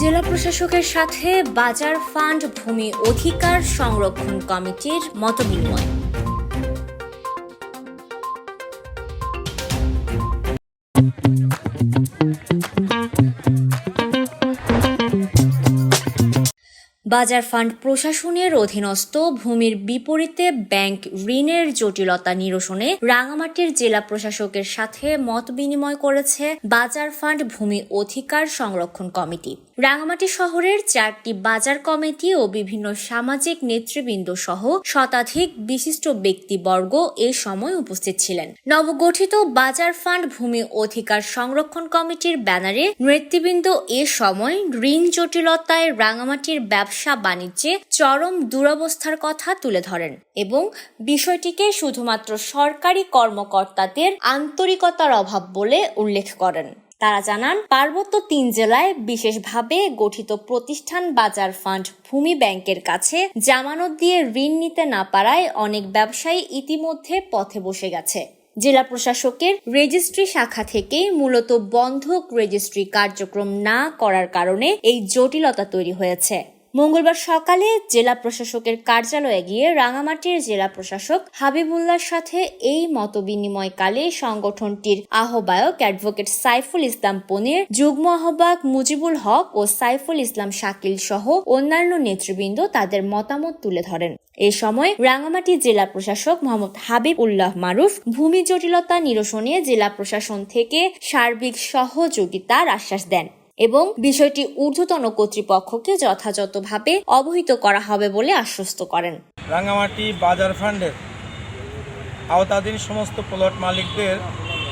জেলা প্রশাসকের সাথে বাজার ফান্ড ভূমি অধিকার সংরক্ষণ কমিটির মতবিনিময়। বাজার ফান্ড প্রশাসনের অধীনস্থ ভূমির বিপরীতে ব্যাংক ঋণের জটিলতা নিরসনে রাঙামাটির জেলা প্রশাসকের সাথে মত বিনিময় করেছে বাজার ফান্ড ভূমি অধিকার সংরক্ষণ কমিটি। রাঙামাটি শহরের চারটি বাজার কমিটি ও বিভিন্ন সামাজিক নেতৃবৃন্দ সহ শতাধিক বিশিষ্ট ব্যক্তিবর্গ এ সময় উপস্থিত ছিলেন। নবগঠিত বাজার ফান্ড ভূমি অধিকার সংরক্ষণ কমিটির ব্যানারে নেতৃবৃন্দ এ সময় ঋণ জটিলতায় রাঙামাটির ব্যবসা বাণিজ্যে চরম দুরবস্থার কথা তুলে ধরেন এবং বিষয়টিকে শুধুমাত্র সরকারি কর্মকর্তাদের আন্তরিকতার অভাব বলে উল্লেখ করেন। তারা জানান, পার্বত্য তিন জেলায় বিশেষভাবে গঠিত প্রতিষ্ঠান বাজার ফান্ড ভূমি ব্যাংকের কাছে জামানত দিয়ে ঋণ নিতে না পারায় অনেক ব্যবসায়ী ইতিমধ্যে পথে বসে গেছে। জেলা প্রশাসকের রেজিস্ট্রি শাখা থেকে মূলত বন্ধক রেজিস্ট্রি কার্যক্রম না করার কারণে এই জটিলতা তৈরি হয়েছে। মঙ্গলবার সকালে জেলা প্রশাসকের কার্যালয়ে গিয়ে রাঙামাটির জেলা প্রশাসক হাবিবুল্লার সাথে এই মতবিনিময়কালে সংগঠনটির আহ্বায়ক অ্যাডভোকেট সাইফুল ইসলাম পনির, যুগ্ম আহ্বায়ক মুজিবুল হক ও সাইফুল ইসলাম শাকিল সহ অন্যান্য নেতৃবৃন্দ তাদের মতামত তুলে ধরেন। এ সময় রাঙামাটি জেলা প্রশাসক মোহাম্মদ হাবিব উল্লাহ মারুফ ভূমি জটিলতা নিরসনে জেলা প্রশাসন থেকে সার্বিক সহযোগিতার আশ্বাস দেন। এবং বিষয়টি ঊর্ধ্বতন কর্তৃপক্ষকে যথাযথভাবে অবহিত করা হবে বলে আশ্বস্ত করেন। রাঙামাটি বাজার ফান্ডের আওতাধীন সমস্ত প্লট মালিকদের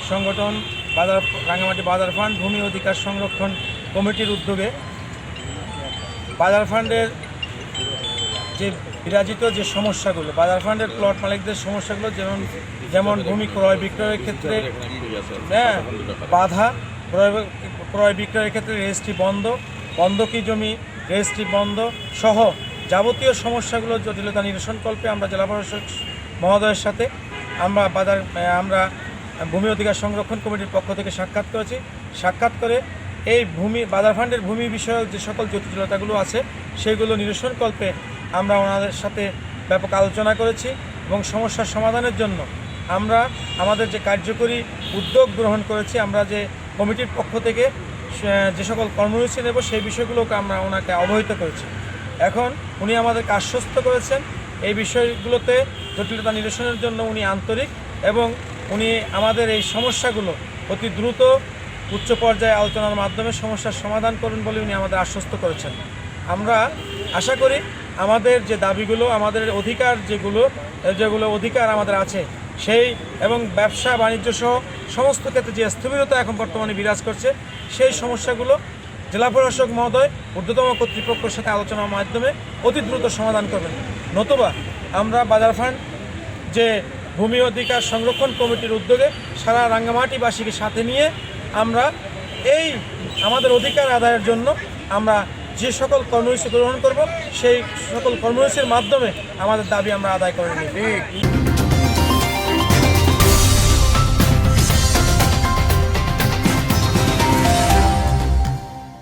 সংগঠন বাজার রাঙামাটি বাজার ফান্ড ভূমি অধিকার সংরক্ষণ কমিটির উদ্যোগে বাজার ফান্ডের যে বিরাজিত যে সমস্যাগুলো, বাজার ফান্ডের প্লট মালিকদের সমস্যাগুলো যেমন যেমন ভূমি ক্রয় বিক্রয়ের ক্ষেত্রে হ্যাঁ বাধা ক্রয় ক্রয় বিক্রয়ের ক্ষেত্রে রেজিস্ট্রি বন্ধ, বন্ধকি জমি, রেজিস্ট্রি বন্ধ সহ যাবতীয় সমস্যাগুলো জটিলতা নিরসনকল্পে আমরা জেলা প্রশাসক মহোদয়ের সাথে আমরা বাজার আমরা ভূমি অধিকার সংরক্ষণ কমিটির পক্ষ থেকে সাক্ষাৎ করেছি। সাক্ষাৎ করে এই ভূমি, বাজার ফান্ডের ভূমি বিষয়ক যে সকল জটিলতাগুলো আছে, সেগুলো নিরসনকল্পে আমরা ওনাদের সাথে ব্যাপক আলোচনা করেছি এবং সমস্যার সমাধানের জন্য আমরা আমাদের যে কার্যকরী উদ্যোগ গ্রহণ করেছি, আমরা যে কমিটির পক্ষ থেকে যে সকল কর্মসূচি নেব সেই বিষয়গুলোকে আমরা ওনাকে অবহিত করেছি। এখন উনি আমাদেরকে আশ্বস্ত করেছেন এই বিষয়গুলোতে জটিলতা নিরসনের জন্য উনি আন্তরিক এবং উনি আমাদের এই সমস্যাগুলো অতি দ্রুত উচ্চ পর্যায়ে আলোচনার মাধ্যমে সমস্যার সমাধান করুন বলে উনি আমাদের আশ্বস্ত করেছেন। আমরা আশা করি আমাদের যে দাবিগুলো, আমাদের অধিকার যেগুলো যেগুলো অধিকার আমাদের আছে সেই এবং ব্যবসা, বাণিজ্য সহ সমস্ত ক্ষেত্রে যে স্থবিরতা এখন বর্তমানে বিরাজ করছে, সেই সমস্যাগুলো জেলা প্রশাসক মহোদয় ঊর্ধ্বতম কর্তৃপক্ষের সাথে আলোচনার মাধ্যমে অতি দ্রুত সমাধান করবেন। নতুবা আমরা বাজার ফান্ড যে ভূমি অধিকার সংরক্ষণ কমিটির উদ্যোগে সারা রাঙ্গামাটিবাসীকে সাথে নিয়ে আমরা এই আমাদের অধিকার আদায়ের জন্য আমরা যে সকল কর্মসূচি গ্রহণ করব, সেই সকল কর্মসূচির মাধ্যমে আমাদের দাবি আমরা আদায় করে নিই